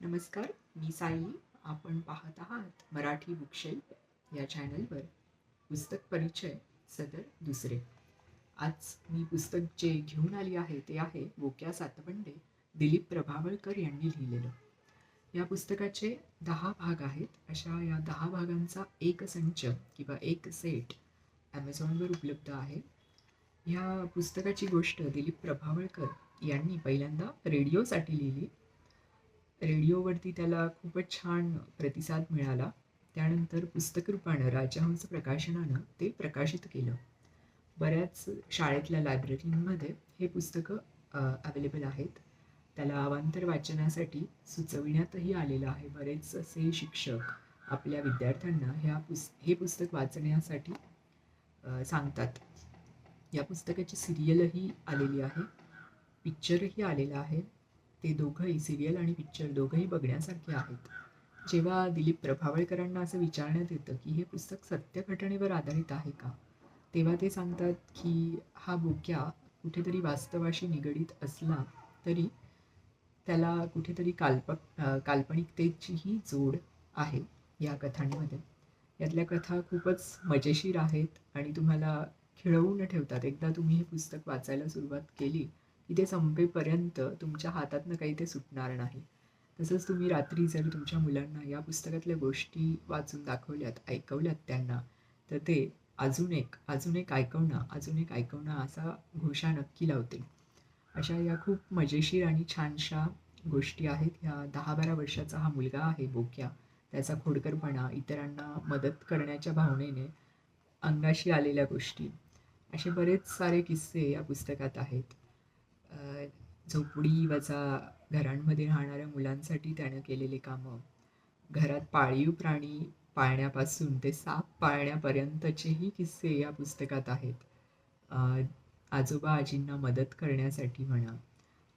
नमस्कार मी साई. आपण पाहत आहात मराठी बुकशेल्फ या चॅनलवर. पुस्तक परिचय सदर दुसरे. आज मी पुस्तक जे घेऊन आली आहे ते आहे बोक्या सातबंडे दिलीप प्रभावळकर यांनी लिहिलेलं. या पुस्तकाचे दहा भाग आहेत. अशा या दहा भागांचा एक संच किंवा एक सेट ॲमेझॉनवर उपलब्ध आहे. ह्या पुस्तकाची गोष्ट दिलीप प्रभावळकर यांनी पहिल्यांदा रेडिओसाठी लिहिली. रेडिओवरती त्याला खूपच छान प्रतिसाद मिळाला. त्यानंतर पुस्तकरूपानं राजहंस प्रकाशनानं ते प्रकाशित केलं. बऱ्याच शाळेतल्या लायब्ररीमध्ये हे पुस्तकं अवेलेबल आहेत. त्याला अवांतर वाचनासाठी सुचविण्यातही आलेलं आहे. बरेच असे शिक्षक आपल्या विद्यार्थ्यांना ह्या पुस हे पुस्तक वाचण्यासाठी सांगतात. या पुस्तकाची सिरियलही आलेली आहे. पिक्चरही आलेला आहे. ते दोघंही सिरियल आणि पिक्चर दोघंही बघण्यासारखे आहेत. जेव्हा दिलीप प्रभावळकरांना असं विचारण्यात येतं की हे पुस्तक सत्य घटनेवर आधारित आहे का? तेव्हा ते सांगतात की हा बोक्या कुठेतरी वास्तवाशी निगडीत असला तरी त्याला कुठेतरी काल्प काल्पनिकतेचीही जोड आहे या कथांमध्ये. यातल्या कथा खूपच मजेशीर आहेत आणि तुम्हाला खिळवून ठेवतात. एकदा तुम्ही हे पुस्तक वाचायला सुरुवात केली इथे संपेपर्यंत तुमच्या हातातनं काही ते सुटणार नाही. तसंच तुम्ही रात्री जर तुमच्या मुलांना या पुस्तकातल्या गोष्टी वाचून दाखवल्यात ऐकवल्यात त्यांना तर ते अजून एक अजून एक ऐकवणं अजून एक ऐकवणं असा घोषा नक्की लावतील. अशा या खूप मजेशीर आणि छानशा गोष्टी आहेत. ह्या दहा बारा वर्षाचा हा मुलगा आहे बोक्या. त्याचा खोडकरपणा इतरांना मदत करण्याच्या भावनेने अंगाशी आलेल्या गोष्टी. असे बरेच सारे किस्से या पुस्तकात आहेत. झोपडी वजा घरांमध्ये राहणाऱ्या मुलांसाठी त्यानं केलेले कामं. घरात पाळीव प्राणी पाळण्यापासून ते साप पाळण्यापर्यंतचेही किस्से या पुस्तकात आहेत. आजोबा आजींना मदत करण्यासाठी म्हणा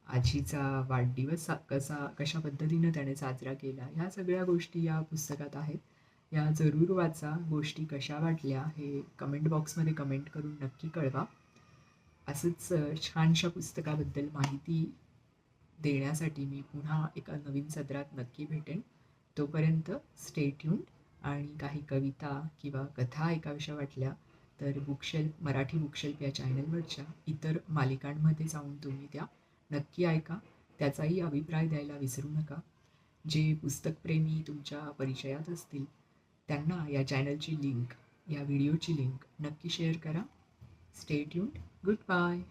आजीचा वाढदिवस कसा कशा पद्धतीनं त्याने साजरा केला ह्या सगळ्या गोष्टी या पुस्तकात आहेत. या जरूर वाचा गोष्टी कशा वाटल्या हे कमेंट बॉक्समध्ये कमेंट करून नक्की कळवा. असंच छानशा पुस्तकाबद्दल माहिती देण्यासाठी मी पुन्हा एका नवीन सदरात नक्की भेटेन. तोपर्यंत स्टेट्यून आणि काही कविता किंवा कथा ऐकाव्याशा वाटल्या तर बुकशेल्फ मराठी बुकशेल्फ या चॅनलवरच्या इतर मालिकांमध्ये जाऊन तुम्ही त्या नक्की ऐका. त्याचाही अभिप्राय द्यायला विसरू नका. जे पुस्तकप्रेमी तुमच्या परिचयात असतील त्यांना या चॅनलची लिंक या व्हिडिओची लिंक नक्की शेअर करा. Stay tuned. Goodbye.